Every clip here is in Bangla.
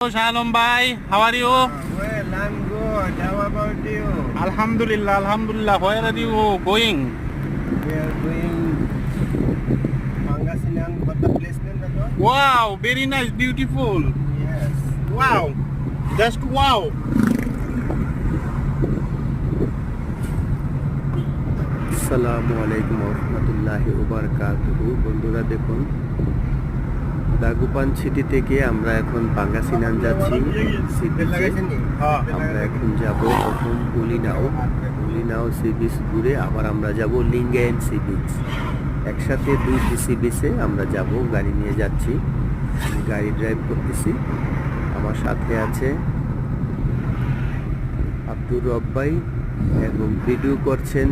Shalom bhai, how are you? Well, I'm good. How about you? Alhamdulillah, Alhamdulillah. Where are you going? We are going Pangasinan, but the place name na to? Wow, very nice, beautiful. Yes. Wow, just wow. আসসালামু আলাইকুম রহমতুল্লাহ ওবরকাতুহু বন্ধুরা দেখুন দাগুপান সিটি থেকে আমরা এখন পাঙ্গাসিনান যাচ্ছি সি বিচে আমরা এখন যাব প্রথম উলিনাও। উলিনাও সি বিচ ঘুরে আবার আমরা যাব লিঙ্গায়ন সি বিচ একসাথে দুইটি সি বিচে আমরা যাব গাড়ি নিয়ে যাচ্ছি। গাড়ি ড্রাইভ করতেছি। আমার সাথে আছে আব্দুর রব্বাই এবং ভিডিও করছেন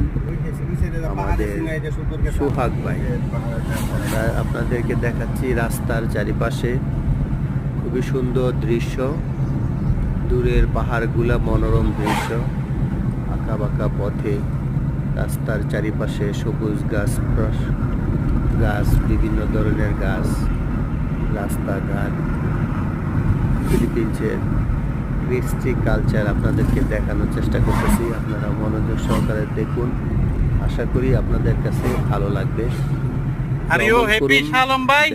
আমাদের সোহাগ ভাই। আপনাদেরকে দেখাচ্ছি রাস্তার চারিপাশে। খুবই সুন্দর দৃশ্য। দূরের পাহাড়গুলা মনোরম দৃশ্য। আঁকা বাঁকা পথে রাস্তার চারিপাশে সবুজ গাছ গাছ, বিভিন্ন ধরনের গাছ, রাস্তাঘাট, ফিলিপিন্সের কৃষ্টি কালচার আপনাদেরকে দেখানোর চেষ্টা করতেছি। আপনারা মনোযোগ সহকারে দেখুন। আশা করি আপনাদের কাছে ভালো লাগবে?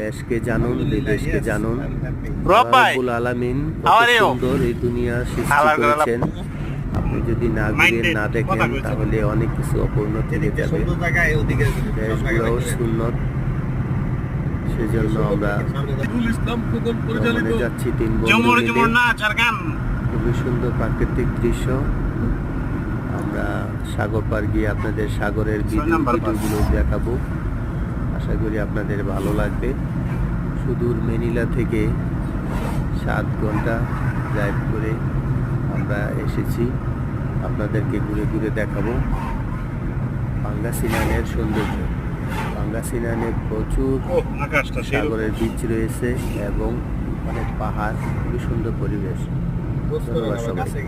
দেশকে জানুন বিদেশকে জানুন। রব্বুল আলামিন? সুন্দর এই দুনিয়া সৃষ্টি করেছেন। আপনি যদি না ঘুরে না দেখেন তাহলে অনেক কিছু অপূর্ণ থেকে যাবে। দেশগুলোও সুন্নত। সেজন্য আমরা যাচ্ছি তিন বন্ধু খুবই সুন্দর প্রাকৃতিক দৃশ্য। আমরা সাগর পার গিয়ে আপনাদের সাগরের ভিডিওগুলো দেখাবো। আশা করি আপনাদের ভালো লাগবে। সুদূর মেনিলা থেকে সাত ঘণ্টা ড্রাইভ করে আমরা এসেছি। আপনাদেরকে ঘুরে ঘুরে দেখাবো। পাঙ্গাসিনানের সৌন্দর্য। পাঙ্গাসিনানে প্রচুর সাগরের বীচ রয়েছে এবং অনেক পাহাড়। খুবই সুন্দর পরিবেশ। gostou vai.